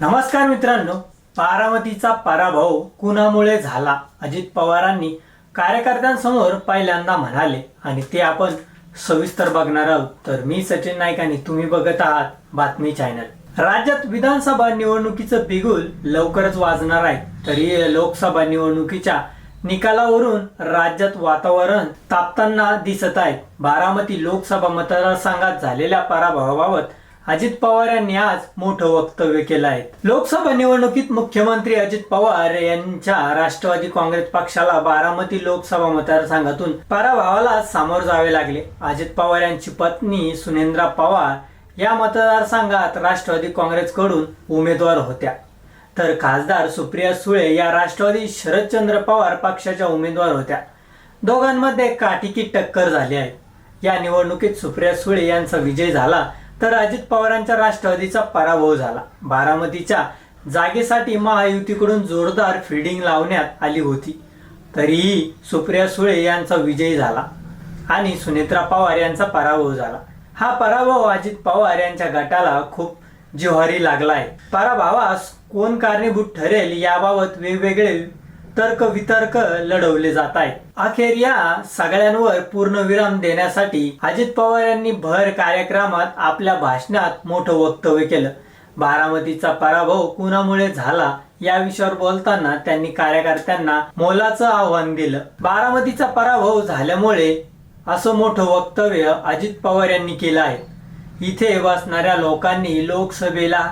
नमस्कार मित्रांनो बारामतीचा पराभव कुणामुळे झाला? अजित पवारांनी कार्यकर्त्यांसमोर पहिल्यांदा म्हणाले आणि ते आपण सविस्तर बघणार आहोत. तर मी सचिन नाईक आणि तुम्ही बघत आहात बातमी चॅनल. राज्यात विधानसभा निवडणुकीचं बिगुल लवकरच वाजणार आहे. तरी लोकसभा निवडणुकीच्या निकालावरून राज्यात वातावरण तापताना दिसत आहे. बारामती लोकसभा मतदारसंघात झालेल्या पराभवाबाबत अजित पवार यांनी आज मोठं वक्तव्य केलं आहे. लोकसभा निवडणुकीत मुख्यमंत्री अजित पवार यांच्या राष्ट्रवादी काँग्रेस पक्षाला बारामती लोकसभा मतदारसंघातून पराभवाला सामोर जावे लागले. अजित पवार यांची पत्नी सुनेंद्रा पवार या मतदारसंघात राष्ट्रवादी काँग्रेसकडून उमेदवार होत्या. तर खासदार सुप्रिया सुळे या राष्ट्रवादी शरदचंद्र पवार पक्षाच्या उमेदवार होत्या. दोघांमध्ये काटिकी टक्कर झाली आहे. या निवडणुकीत सुप्रिया सुळे यांचा विजय झाला तर अजित पवारांच्या राष्ट्रवादीचा पराभव झाला. बारामतीच्या जागेसाठी महायुतीकडून जोरदार फिल्डिंग लावण्यात आली होती. तरीही सुप्रिया सुळे यांचा विजय झाला आणि सुनेत्रा पवार यांचा पराभव झाला. हा पराभव अजित पवार यांच्या गटाला खूप जिव्हारी लागला आहे. पराभवास कोण कारणीभूत ठरेल याबाबत वेगवेगळे तर्क वितर्क लढवले जात आहेत अखेर या सगळ्यांवर पूर्णविराम देण्यासाठी अजित पवार यांनी भर कार्यक्रमात आपल्या भाषणात मोठं वक्तव्य केलं. बारामतीचा पराभव कुणामुळे झाला या विषयावर बोलताना त्यांनी कार्यकर्त्यांना मोलाचं आव्हान दिलं. बारामतीचा पराभव झाल्यामुळे असं मोठं वक्तव्य अजित पवार यांनी केलं आहे. इथे बसणाऱ्या लोकांनी लोकसभेला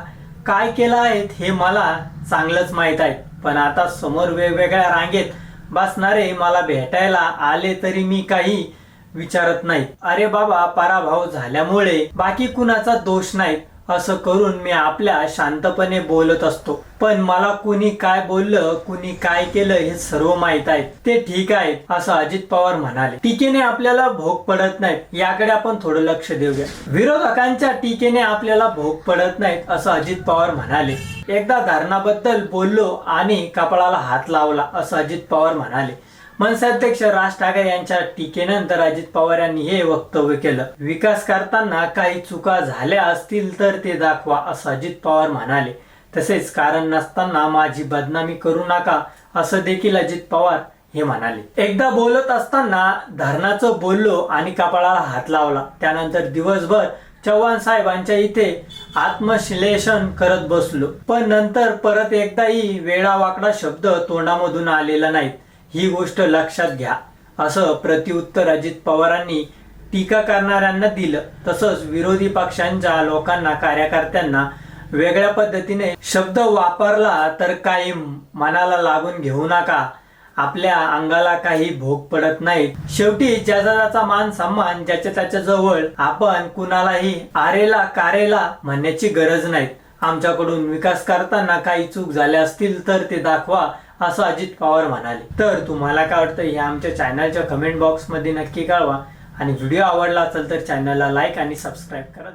काय केलं आहे हे मला चांगलंच माहीत आहे. पण आता समोर वेगवेगळ्या रांगेत बसणारे मला भेटायला आले तरी मी काही विचारत नाही. अरे बाबा पराभव झाल्यामुळे बाकी कुणाचा दोष नाही. असं करून मी आपल्या शांतपणे बोलत असतो. पण मला कुणी काय बोललं कुणी काय केलं हे सर्व माहीत आहे. ते ठीक आहे असं अजित पवार म्हणाले. टीकेने आपल्याला भोग पडत नाही याकडे आपण थोडं लक्ष देऊया. विरोधकांच्या टीकेने आपल्याला भोग पडत नाहीत असं अजित पवार म्हणाले. एकदा धरणाबद्दल बोललो आणि कपाळाला हात लावला असं अजित पवार म्हणाले. मनसे अध्यक्ष राज ठाकरे यांच्या टीकेनंतर अजित पवार यांनी हे वक्तव्य केलं. विकास करताना काही चुका झाल्या असतील तर ते दाखवा असं अजित पवार म्हणाले. तसेच कारण नसताना माझी बदनामी करू नका असं देखील अजित पवार हे म्हणाले. एकदा बोलत असताना धरणाचं बोललो आणि कपाळाला हात लावला. त्यानंतर दिवसभर चव्हाण साहेबांच्या इथे आत्मश्लेषण करत बसलो. पण नंतर परत एकदाही वेळावाकडा शब्द तोंडामधून आलेला नाहीत. ही गोष्ट लक्षात घ्या. असं प्रतिउत्तर अजित पवारांनी टीका करणाऱ्यांना दिलं. तसंच विरोधी पक्षांच्या लोकांना कार्यकर्त्यांना वेगळ्या पद्धतीने शब्द वापरला तर काही मनाला लागून घेऊ नका. आपल्या अंगाला काही भोग पडत नाही. शेवटी ज्याचा त्याचा मान सन्मान ज्याच्या त्याच्याजवळ आपण कुणालाही आरेला कारेला म्हणण्याची गरज नाही. आमच्याकडून विकास करताना काही चूक झाल्या असतील तर ते दाखवा. असं अजित पवार म्हणाले. तर तुम्हाला काय वाटतं हे आमच्या चॅनलच्या कमेंट बॉक्समध्ये नक्की कळवा. आणि व्हिडिओ आवडला असेल तर चॅनलला लाईक आणि सबस्क्राईब करा.